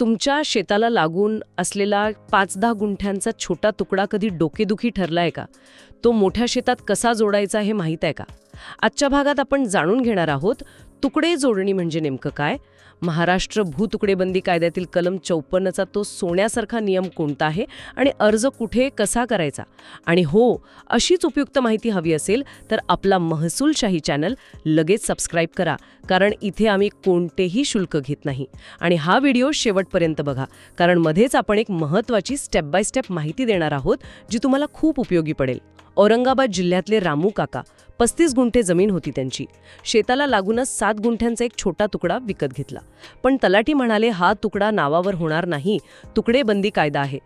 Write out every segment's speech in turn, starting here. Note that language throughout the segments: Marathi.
तुमच्या शेताला लागून असलेला पाच दहा गुंठ्यांचा छोटा तुकडा कधी डोकेदुखी ठरलाय का? तो मोठ्या शेतात कसा जोडायचा हे माहीत आहे का? आजच्या भागात आपण जाणून घेणार आहोत तुकडे जोडणी म्हणजे नेमकं काय? महाराष्ट्र भूतुकडेबंदी कायद्यातील कलम चौपन्नचा तो सोन्यासारखा नियम कोणता आहे आणि अर्ज कुठे कसा करायचा? आणि हो अशीच उपयुक्त माहिती हवी असेल तर आपला महसूलशाही चॅनल लगेच सबस्क्राईब करा कारण इथे आम्ही कोणतेही शुल्क घेत नाही. आणि हा व्हिडिओ शेवटपर्यंत बघा कारण मध्येच आपण एक महत्त्वाची स्टेप बाय स्टेप माहिती देणार आहोत जी तुम्हाला खूप उपयोगी पडेल. औरंगाबाद जिल्ह्यातले रामू काका पस्तीस गुंठे जमीन होती त्यांची. शेताला लागूनच सात गुंठ्यांचा एक छोटा तुकडा विकत घेतला. पण तलाठी म्हणाले हा तुकडा नावावर होणार नाही. तुकडेबंदी कायदा आहे.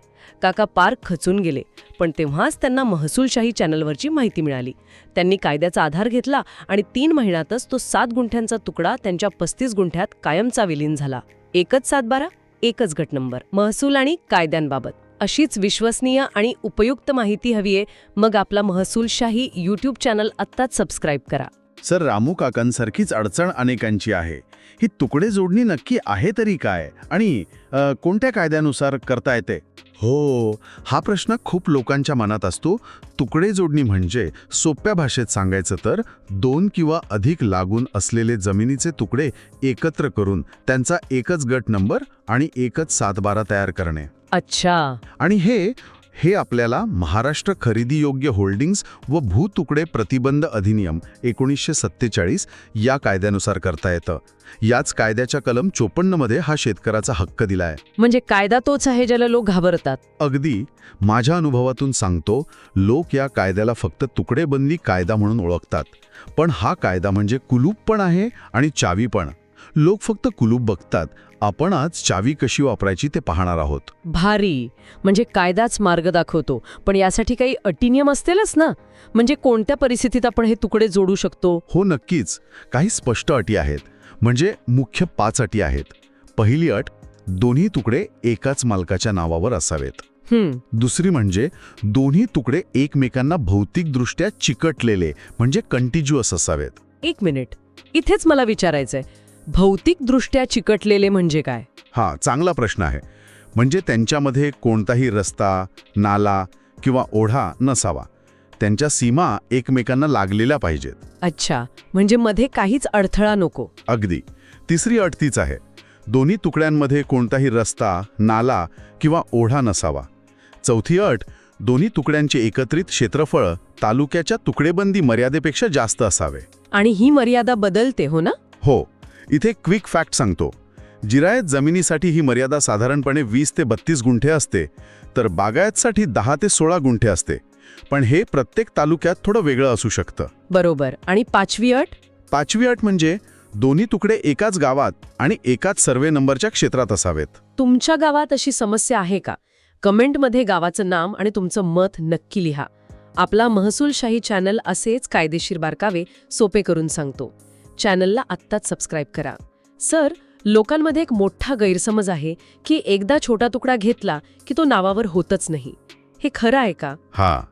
काका पार खचून गेले. पण तेव्हाच त्यांना महसूलशाही चॅनलवरची माहिती मिळाली. त्यांनी कायद्याचा आधार घेतला आणि तीन महिन्यातच तो सात गुंठ्यांचा तुकडा त्यांच्या पस्तीस गुंठ्यात कायमचा विलीन झाला. एकच सातबारा एकच गट नंबर. महसूल आणि कायद्यांबाबत. अशीच विश्वसनीय आणि उपयुक्त माहिती हवीये मग आपला महसूलशाही यूट्यूब चॅनल आत्ताच सबस्क्राईब करा. सर रामू काकांसारखीच अडचण अनेकांची आहे. ही तुकडे जोडणी नक्की आहे तरी काय? आणि कोणत्या कायद्यानुसार करता येते? हो हा प्रश्न खूप लोकांच्या मनात असतो. तुकडे जोडणी म्हणजे सोप्या भाषेत सांगायचं तर दोन किंवा अधिक लागून असलेले जमिनीचे तुकडे एकत्र करून त्यांचा एकच गट नंबर आणि एकच सातबारा तयार करणे. अच्छा. आणि हे हे आपल्याला महाराष्ट्र खरेदी योग्य होल्डिंग्स व भूतुकडे प्रतिबंध अधिनियम एकोणीसशे सत्तेचाळीस या कायद्यानुसार करता येतं. याच कायद्याच्या कलम चोपन्नमध्ये हा शेतकऱ्याचा हक्क दिलाय. म्हणजे कायदा तोच आहे ज्याला लोक घाबरतात? अगदी. माझ्या अनुभवातून सांगतो लोक या कायद्याला फक्त तुकडेबंदी कायदा म्हणून ओळखतात. पण हा कायदा म्हणजे कुलूप पण आहे आणि चावी पण. लोक फक्त कुलूप बघतात. आपण आज चावी कशी वापरायची ते पाहणार आहोत. भारी. म्हणजे कायदाच मार्ग दाखवतो. पण यासाठी काही अटी नियम असतीलच ना? म्हणजे कोणत्या परिस्थितीत आपण हे तुकडे जोडू शकतो? हो नक्कीच. काही स्पष्ट अटी आहेत. म्हणजे मुख्य पाच अटी आहेत. पहिली अट दोन्ही तुकडे एकाच मालकाच्या नावावर असावेत. दुसरी म्हणजे दोन्ही तुकडे एकमेकांना भौतिकदृष्ट्या चिकटलेले म्हणजे कंटिज्युअस असावेत. एक मिनिट. इथेच मला विचारायचंय. भौतिकदृष्ट्या चिकटलेले म्हणजे काय? हा चांगला प्रश्न आहे. म्हणजे त्यांच्यामध्ये कोणताही रस्ता नाला किंवा ओढा नसावा. त्यांच्या सीमा एकमेकांना लागलेल्या पाहिजेत. अच्छा म्हणजे मध्ये काहीच अडथळा नको. अगदी. तिसरी अट तीच आहे. दोन्ही तुकड्यांमध्ये कोणताही रस्ता नाला किंवा ओढा नसावा. चौथी अट दोन्ही तुकड्यांचे एकत्रित क्षेत्रफळ तालुक्याच्या तुकडेबंदी मर्यादेपेक्षा जास्त असावे. आणि ही मर्यादा बदलते हो ना? हो. इथे क्विक फॅक्ट सांगतो. जिरायत जमिनीसाठी ही मर्यादा साधारणपणे वीस ते बत्तीस गुंठे असते तर बागायतसाठी दहा ते सोळा गुंठे असते. पण हे प्रत्येक तालुक्यात थोडं वेगळं असू शकतं. बरोबर. आणि पाचवी अट? पाचवी अट म्हणजे दोन्ही तुकडे एकाच गावात आणि एकाच सर्वे नंबरच्या क्षेत्रात असावेत. तुमच्या गावात अशी समस्या आहे का? कमेंटमध्ये गावाचं नाम आणि तुमचं मत नक्की लिहा. आपला महसूलशाही चॅनल असेच कायदेशीर बारकावे सोपे करून सांगतो. चॅनलला आत्ताच सबस्क्राईब करा. सर लोकांमध्ये एक मोठा गैरसमज आहे की एकदा छोटा तुकडा घेतला की तो नावावर होतच नाही. हे खरं आहे का? हा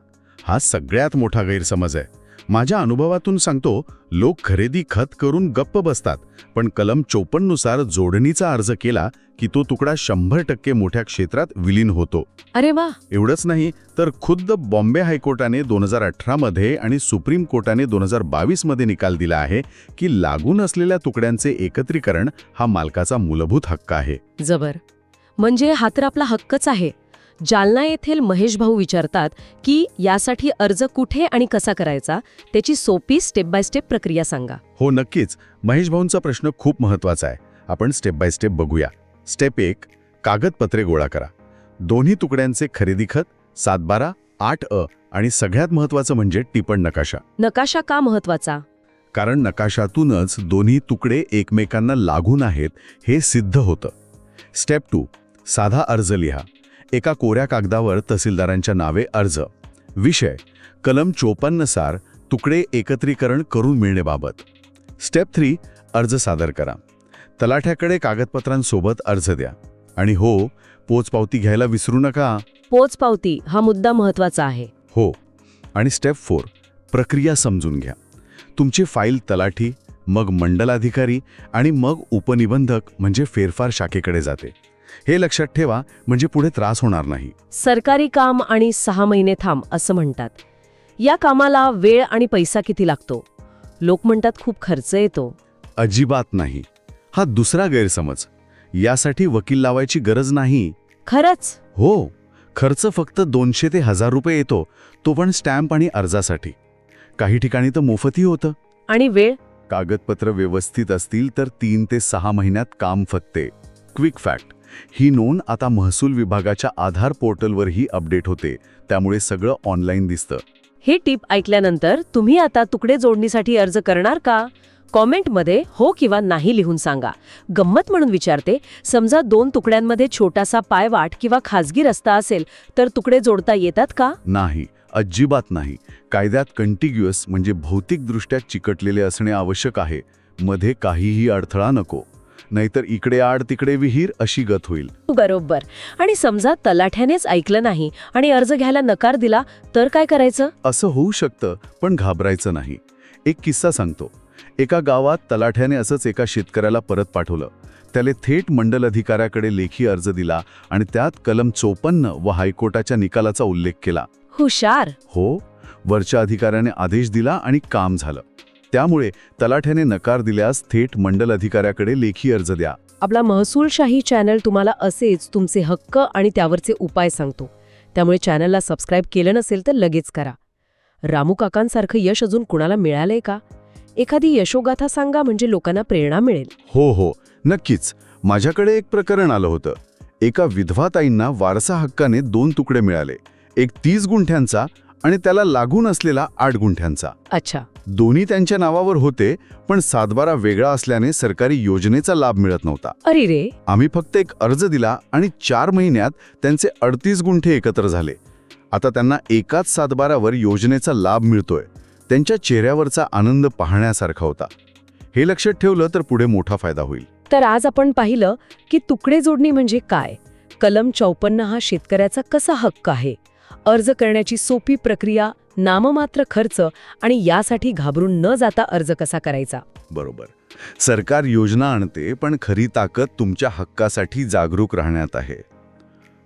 हा सगळ्यात मोठा गैरसमज आहे. माझ्या अनुभवातून सांगतो लोक खरेदी खत करून गप्प बसतात पण कलम चोपन्नुसार जोडणीचा अर्ज केला की तो तुकडा शंभर टक्के मोठ्या क्षेत्रात विलीन होतो. अरे वा! एवढंच नाही तर खुद्द बॉम्बे हायकोर्टाने दोन हजार अठरामध्ये आणि सुप्रीम कोर्टाने दोन हजार बावीसमध्ये निकाल दिला आहे की लागून असलेल्या तुकड्यांचे एकत्रीकरण हा मालकाचा मूलभूत हक्क आहे. जबर. म्हणजे हा तर आपला हक्कच आहे. जालना येथील महेश भाऊ विचारतात की यासाठी अर्ज कुठे आणि कसा करायचा? त्याची सोपी स्टेप बाय स्टेप प्रक्रिया सांगा. हो नक्कीच. महेश भाऊंचा प्रश्न खूप महत्त्वाचा आहे. आपण स्टेप बाय स्टेप बघूया. स्टेप एक कागदपत्रे गोळा करा. दोन्ही तुकड्यांचे खरेदी खत सातबारा आठ अ आणि सगळ्यात महत्वाचं म्हणजे टिपण नकाशा. नकाशा का महत्त्वाचा कारण नकाशातूनच दोन्ही तुकडे एकमेकांना लागून आहेत हे सिद्ध होतं. स्टेप टू साधा अर्ज लिहा. एका कोऱ्या कागदावर तहसीलदारांच्या नावे अर्ज. विषय कलम चोपन्नसार तुकडे एकत्रीकरण करून मिळणेबाबत स्टेप थ्री अर्ज सादर करा. तलाठ्याकडे कागदपत्रांसोबत अर्ज द्या. आणि हो पोचपावती घ्यायला विसरू नका. पोचपावती हा मुद्दा महत्त्वाचा आहे. हो. आणि स्टेप फोर प्रक्रिया समजून घ्या. तुमची फाईल तलाठी मग मंडलाधिकारी आणि मग उपनिबंधक म्हणजे फेरफार शाखेकडे जाते. हे लक्षात ठेवा म्हणजे पुढे त्रास होणार नाही. सरकारी काम आणि सहा महिने थांब असं म्हणतात. या कामाला वेळ आणि पैसा किती लागतो? लोक म्हणतात खूप खर्च येतो. अजिबात नाही. हा दुसरा गैरसमज. यासाठी वकील लावायची गरज नाही. खरंच? हो. खर्च फक्त दोनशे ते हजार रुपये येतो. तो पण स्टॅम्प आणि अर्जासाठी. काही ठिकाणी तर मोफतही होतं. आणि वेळ? कागदपत्र व्यवस्थित असतील तर तीन ते सहा महिन्यात काम फत्ते. Quick fact. ही नोंद आता महसूल विभागाच्या आधार पोर्टलवरही अपडेट होते. त्यामुळे सगळं ऑनलाईन दिसतं. हे टीप ऐकल्यानंतर तुम्ही आता तुकडे जोडणीसाठी अर्ज करणार का? कॉमेंटमध्ये हो किंवा नाही लिहून सांगा. गंमत म्हणून विचारते समजा दोन तुकड्यांमध्ये छोटासा पायवाट किंवा खाजगी रस्ता असेल तर तुकडे जोडता येतात का? नाही अजिबात नाही. कायद्यात कंटिग्युअस म्हणजे भौतिकदृष्ट्या चिकटलेले असणे आवश्यक आहे. मध्ये काहीही अडथळा नको. नाहीतर इकडे आड तिकडे विहीर अशी गत होईल. बरोबर. आणि समजा तलाठ्यानेच ऐकलं नाही आणि अर्ज घ्यायला नकार दिला तर काय करायचं? असं होऊ शकतं पण घाबरायचं नाही. एक किस्सा सांगतो. एका गावात तलाठ्याने असंच एका शेतकऱ्याला परत पाठवलं. त्याने थेट मंडल अधिकाऱ्याकडे लेखी अर्ज दिला आणि त्यात कलम चोपन्न व हायकोर्टाच्या निकालाचा उल्लेख केला. हुशार. हो. वरच्या अधिकाऱ्याने आदेश दिला आणि काम झालं. त्यामुळे तलाठ्याने नकार दिल्यास थेट मंडल अधिकाऱ्याकडे लेखी अर्ज द्या. आपला महसूलशाही चॅनल तुम्हाला असेच तुमचे हक्क आणि त्यावरचे उपाय सांगतो. त्यामुळे चॅनलला सबस्क्राईब केलं नसेल तर लगेच करा. रामू काकांसारखं यश अजून कुणाला मिळालंय का? एखादी यशोगाथा सांगा म्हणजे लोकांना प्रेरणा मिळेल. हो हो. नक्कीच. माझ्याकडे एक प्रकरण आलं होतं. एका विधवा ताईंना वारसा हक्काने दोन तुकडे मिळाले. एक तीस गुंठ्यांचा आणि त्याला लागून असलेला आठ गुंठ्यांचा. अच्छा. दोन्ही त्यांच्या नावावर होते पण सातबारा वेगळा असल्याने सरकारी योजनेचा लाभ मिळत नव्हता. अरे रे. आम्ही फक्त एक अर्ज दिला आणि चार महिन्यात त्यांचे अडतीस गुंठे एकत्र झाले. आता त्यांना एकाच सातबारावर योजनेचा लाभ मिळतोय. त्यांच्या चेहऱ्यावरचा आनंद पाहण्यासारखा होता. हे लक्षात ठेवलं तर पुढे मोठा फायदा होईल. तर आज आपण पाहिलं की तुकडे जोडणी म्हणजे काय? कलम चौपन्न हा शेतकऱ्याचा कसा हक्क आहे? अर्ज करण्याची सोपी प्रक्रिया नाममात्र खर्च आणि यासाठी घाबरून न जाता अर्ज कसा करायचा? बरोबर. सरकार योजना आणते पण खरी ताकद तुमच्या हक्कासाठी जागरूक राहण्यात आहे.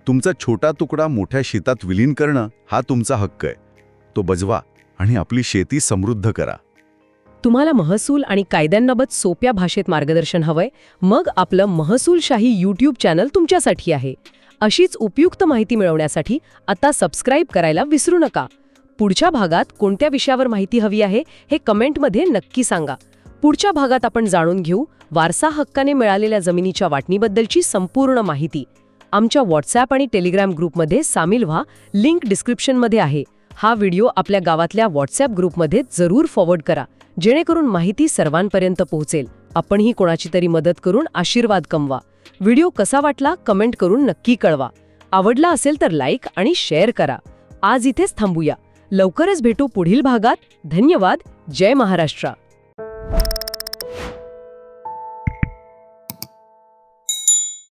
तुमचा छोटा तुकडा मोठ्या शेतात विलीन करणं हा तुमचा हक्क आहे. तो बजवा आणि आपली शेती समृद्ध करा. तुम्हाला महसूल आणि कायद्यांबाबत सोप्या भाषेत मार्गदर्शन हवंय. मग आपलं महसूलशाही यूट्यूब चॅनल तुमच्यासाठी आहे. अशीच उपयुक्त माहिती मिळवण्यासाठी आता सबस्क्राईब करायला विसरू नका. पुढच्या भागात कोणत्या विषयावर माहिती हवी आहे हे कमेंटमध्ये नक्की सांगा. पुढच्या भागात आपण जाणून घेऊ वारसा हक्काने मिळालेल्या जमिनीच्या वाटणीबद्दलची संपूर्ण माहिती. आमच्या व्हॉट्सॲप आणि टेलिग्राम ग्रुपमध्ये सामील व्हा लिंक डिस्क्रिप्शनमध्ये आहे. हा व्हिडिओ आपल्या गावातल्या व्हॉट्सॲप ग्रुपमध्ये जरूर फॉरवर्ड करा जेणेकरून माहिती सर्वांपर्यंत पोहोचेल. आपणही कोणाची तरी मदत करून आशीर्वाद कमवा. व्हिडिओ कसा वाटला कमेंट करून नक्की कळवा. आवडला असेल तर लाईक आणि शेअर करा. आज इथेच थांबूया. लवकरच भेटू पुढील भागात. धन्यवाद. जय महाराष्ट्र.